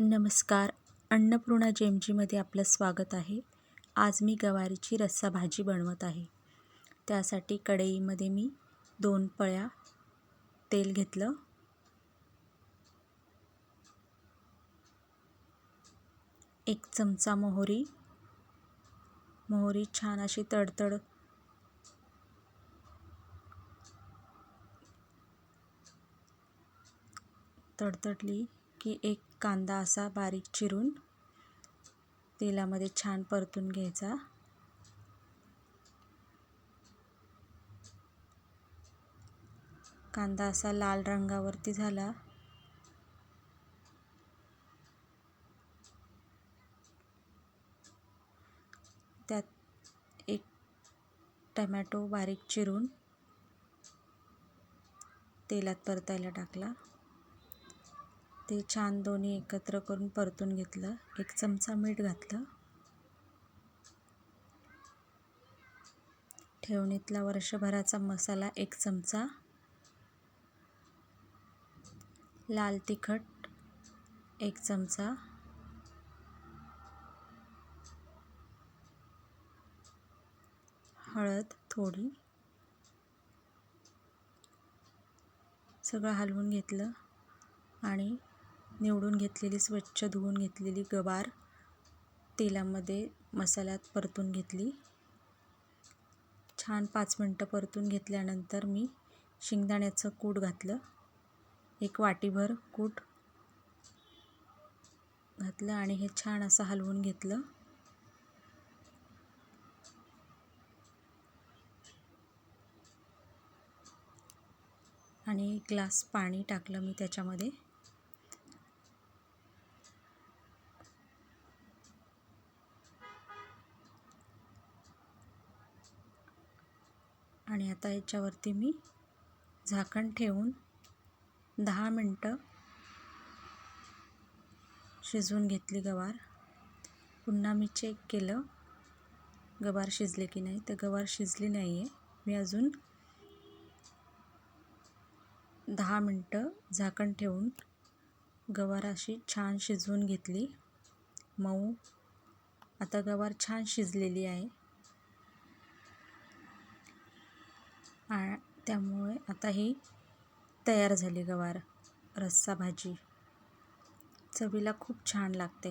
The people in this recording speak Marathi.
नमस्कार. अन्नपूर्णा जेमजीमध्ये आपलं स्वागत आहे. आज मी गवारीची रस्सा भाजी बनवत आहे. त्यासाठी कढईमध्ये मी दोन पळ्या तेल घेतलं. एक चमचा मोहरी. मोहरी छान अशी तडतड तडतडली. की एक कांदा असा बारीक चिरून तेलामध्ये छान परतून घ्यायचा. कांदा असा लाल रंगावरती झाला. त्यात एक टमॅटो बारीक चिरून तेलात परतायला टाकला. ते छान दोन्ही एकत्र करून परतून घेतलं. एक चमचा मीठ घातलं. ठेवणीतला वर्षभराचा मसाला एक चमचा. लाल तिखट एक चमचा. हळद थोडी. सगळं हलवून घेतलं. आणि निवडून घेतलेली स्वच्छ धुवून घेतलेली गवार तेलामध्ये मसाल्यात परतून घेतली. छान पाच मिनटं परतून घेतल्यानंतर मी शेंगदाण्याचं कूट घातलं. एक वाटीभर कूट घातलं आणि हे छान असं हलवून घेतलं. आणि एक ग्लास पाणी टाकलं मी त्याच्यामध्ये. आणि आता याच्यावरती मी झाकण ठेवून दहा मिनटं शिजवून घेतली गवार. पुन्हा मी चेक केलं गवार शिजले की नाही. तर गवार शिजली नाही आहे मी अजून दहा मिनटं झाकण ठेवून गवार अशी छान शिजवून घेतली. मऊ. आता गवार छान शिजलेली आहे. आ त्यामुळे आता ही तयार झाली गवार रस्सा भाजी. चवीला खूप छान लागते.